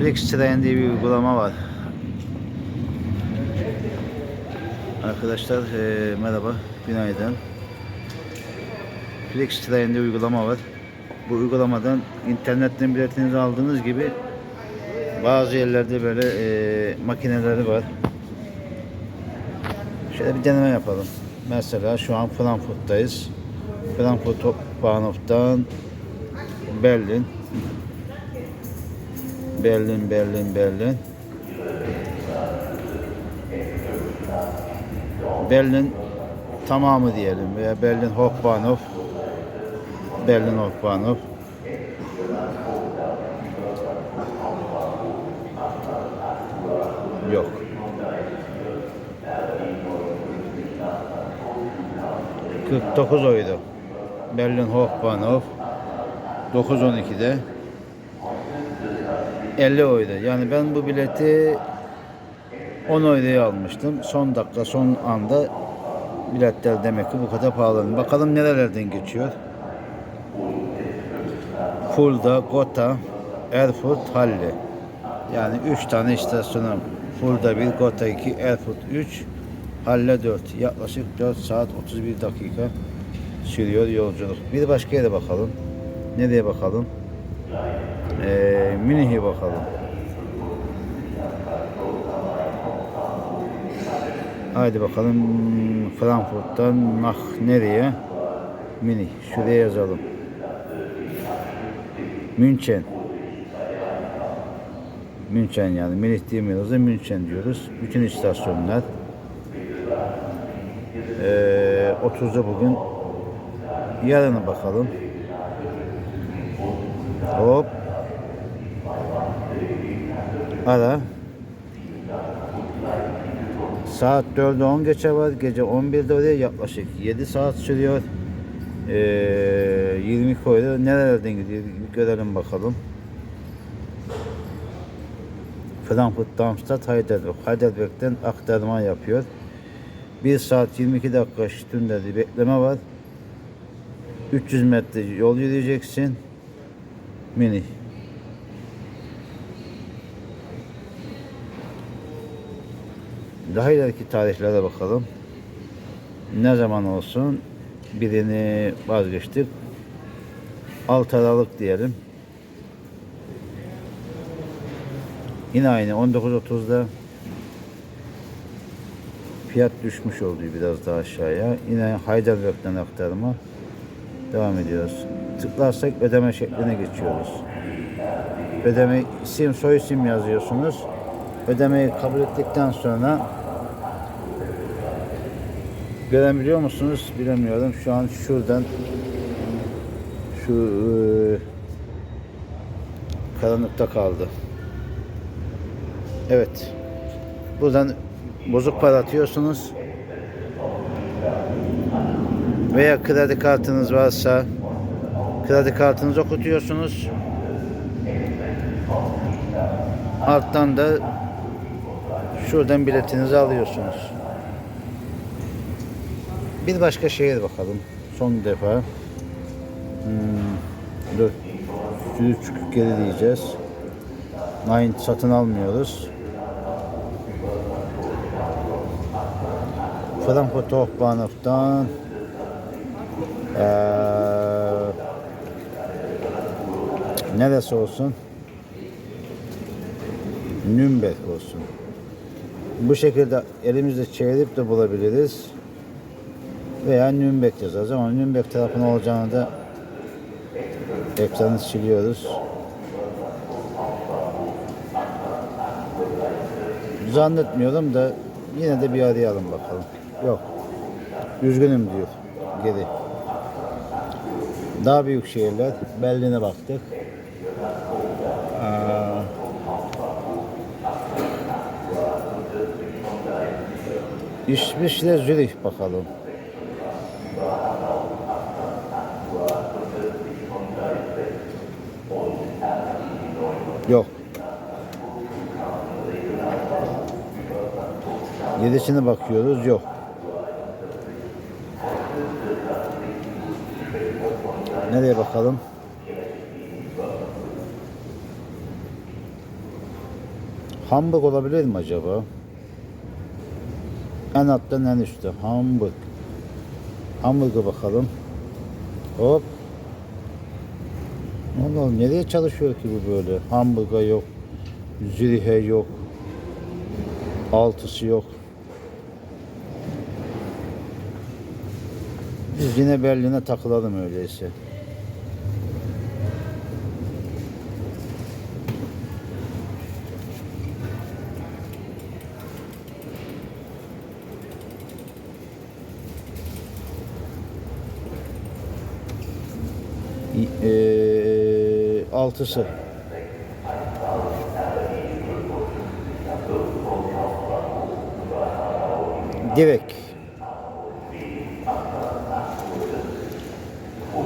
Flextrain diye bir uygulama var. Arkadaşlar eee, merhaba, günaydın. Flextrain diye uygulama var. Bu uygulamadan internetten biletinizi aldığınız gibi bazı yerlerde böyle eee, makineleri var. Şöyle bir deneme yapalım. Mesela şu an Frankfurt'tayız. Frankfurt Bahnhof'tan Berlin. Berlin, Berlin, Berlin. Berlin tamamı diyelim veya Berlin Hauptbahnhof. Berlin Hauptbahnhof. Yok. Kırk dokuz oydu. Berlin Hauptbahnhof 9.12'de 50 oydu. Yani ben bu bileti 10 oyduya almıştım. Son dakika, son anda biletler demek ki bu kadar pahalı. Bakalım nerelerden geçiyor. Fulda, Gotha, Erfurt, Halle. Yani 3 tane istasyonu. Fulda 1, Gotha 2, Erfurt 3, Halle 4. Yaklaşık 4 saat 31 dakika sürüyor yolculuk. Bir başka yere bakalım. Nereye bakalım? Ee, Münih'e bakalım. Haydi bakalım Frankfurt'tan nah nereye? Münih. Şuraya yazalım. München. München yani. Münih diyemiyoruz da München diyoruz. Bütün istasyonlar. Ee, 30'da bugün. Yarına bakalım. Hop. Ara. Saat 4'e 10 geçe var. Gece 11'de oraya yaklaşık 7 saat sürüyor. Ee, 20 koydu. Nerelerden gidiyor? Bir görelim bakalım. Frankfurt, Darmstadt, Heidelberg. Heidelberg'den aktarma yapıyor. 1 saat 22 dakika bir bekleme var. 300 metre yol yürüyeceksin. Mini. Daha ileriki tarihlere bakalım. Ne zaman olsun? Birini vazgeçtik. 6 Aralık diyelim. Yine aynı 19.30'da fiyat düşmüş oldu biraz daha aşağıya. Yine Heidelberg'den aktarma. Devam ediyoruz. Tıklarsak ödeme şekline geçiyoruz. Ödeme isim soy isim yazıyorsunuz. Ödemeyi kabul ettikten sonra görebiliyor musunuz? Bilemiyorum. Şu an şuradan şu eee, karanlıkta kaldı. Evet. Buradan bozuk para atıyorsunuz. Veya kredi kartınız varsa kredi kartınızı okutuyorsunuz. Alttan da şuradan biletinizi alıyorsunuz. Bir başka şehir bakalım. Son defa. Hmm, dur. Suyu çıkıp geri diyeceğiz. Nine satın almıyoruz. Frankfurt Hauptbahnhof'tan ee, neresi olsun? Nürnberg olsun. Bu şekilde elimizde çevirip de bulabiliriz. Veya Nürnberg yazarız ama Nürnberg tarafına olacağını da ekranı siliyoruz. Zannetmiyorum da yine de bir arayalım bakalım. Yok. Üzgünüm diyor. Geri. Daha büyük şehirler. Berlin'e baktık. Aa, İsviçre Zürih bakalım. Yok. Yedisine bakıyoruz. Yok. Nereye bakalım? Hamburg olabilir mi acaba? En alttan en üstte. Hamburg. Hamburg'a bakalım. Hop. Allah Allah, nereye çalışıyor ki bu böyle? Hamburg'a yok. Zürih'e yok. Altısı yok. Biz yine Berlin'e takılalım öyleyse. Eee altısı. Direkt.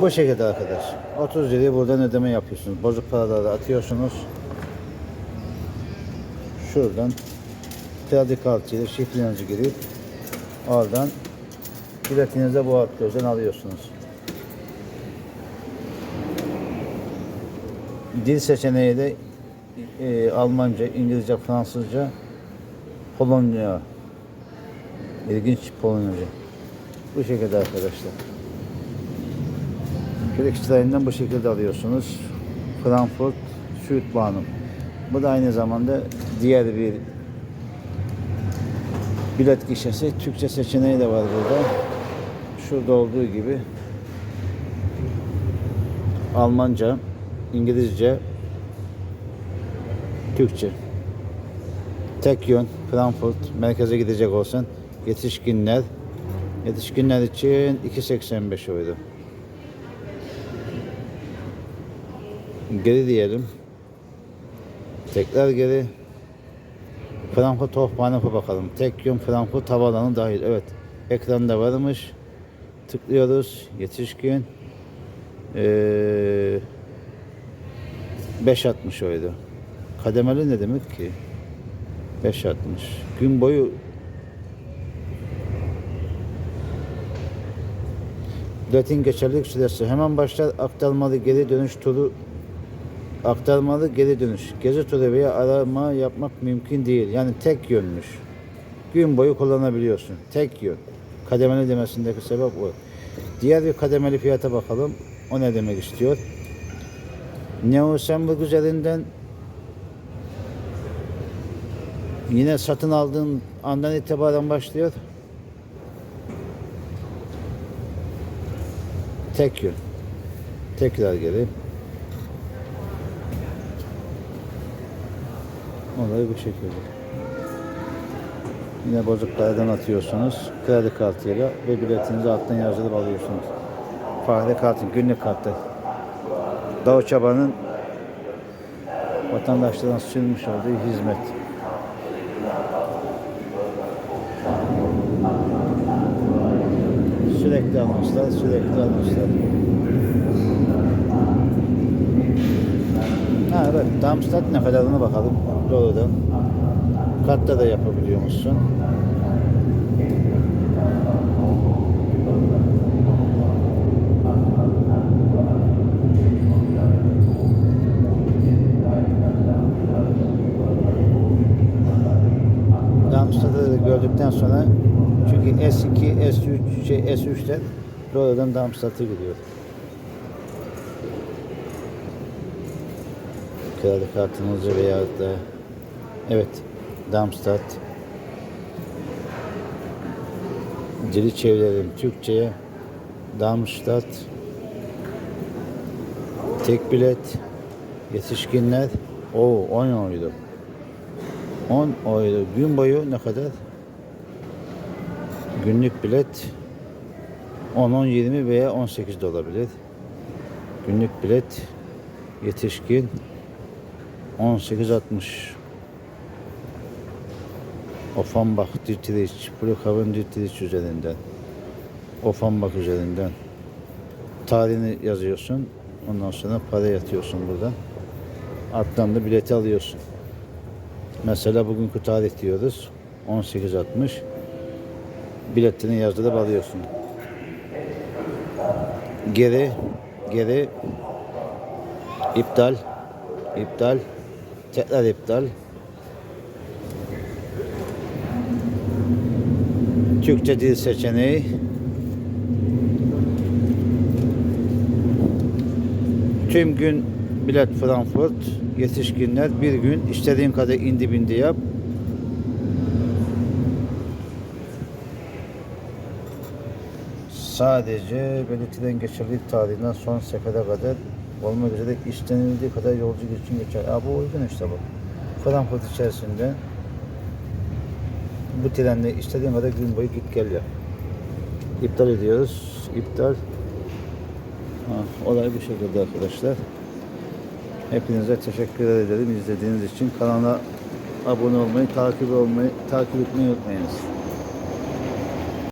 Bu şekilde arkadaş. 30 liraya buradan ödeme yapıyorsunuz. Bozuk paraları atıyorsunuz. Şuradan kredi kartıyla şifrenizi girip oradan biletinize bu hakkı alıyorsunuz. Dil seçeneği de e, Almanca, İngilizce, Fransızca, Polonya. İlginç Polonyaca. Bu şekilde arkadaşlar. Kürekçilerinden bu şekilde alıyorsunuz. Frankfurt, Südbahnum. Bu da aynı zamanda diğer bir bilet gişesi. Türkçe seçeneği de var burada. Şurada olduğu gibi Almanca, İngilizce, Türkçe. Tek yön Frankfurt merkeze gidecek olsan yetişkinler yetişkinler için 2.85 oydu. Geri diyelim. Tekrar geri. Frankfurt Hofbahnhof'a bakalım. Tek yön Frankfurt havaalanı dahil. Evet. Ekranda varmış. Tıklıyoruz. Yetişkin. Ee, 5.60 oydu. Kademeli ne demek ki? 5.60. Gün boyu Biletin geçerlilik süresi hemen başlar aktarmalı geri dönüş turu aktarmalı geri dönüş. Gezi turu veya arama yapmak mümkün değil. Yani tek yönmüş. Gün boyu kullanabiliyorsun. Tek yön. Kademeli demesindeki sebep o. Diğer bir kademeli fiyata bakalım. O ne demek istiyor? Neo Semburg üzerinden yine satın aldığın andan itibaren başlıyor. Tek yön. Tekrar geri. Olay bu şekilde. Yine bozuklardan atıyorsunuz. Kredi kartıyla ve biletinizi alttan yazılıp alıyorsunuz. Fahri kartın günlük kartı. Dağ Çaba'nın vatandaşlarına sunmuş olduğu hizmet. Sürekli almışlar, sürekli almışlar. Ha evet, Darmstadt ne kadarına bakalım doğrudan. Katta da yapabiliyor musun? Darmstadt'ı da gördükten sonra çünkü S2, S3, şey S3'ten doğrudan Darmstadt'a gidiyor. Kredi kartınızı veya da evet Darmstadt dili çevirelim Türkçe'ye Darmstadt tek bilet yetişkinler. O 10 oydu 10 oydu gün boyu ne kadar günlük bilet 10 10 20 veya 18 de olabilir günlük bilet yetişkin 18.60 Offenbach Dietrich, Brookhaven Dietrich üzerinden Offenbach üzerinden tarihini yazıyorsun. Ondan sonra para yatıyorsun burada. Alttan da bileti alıyorsun. Mesela bugünkü tarih diyoruz. 18.60. Biletini yazdırıp alıyorsun. Geri, geri, iptal, iptal, tekrar iptal. Türkçe dil seçeneği. Tüm gün bilet Frankfurt. Yetişkinler bir gün istediğin kadar indi bindi yap. Sadece belirtilen geçerlilik tarihinden son sefere kadar olmak üzere istenildiği kadar yolcu için geçer. Aa, bu uygun işte bu. Frankfurt içerisinde bu trenle istediğin kadar gün boyu git gel yap. İptal ediyoruz. İptal. Ha, olay bu şekilde arkadaşlar. Hepinize teşekkür ederim izlediğiniz için. Kanala abone olmayı, takip olmayı, takip etmeyi unutmayınız.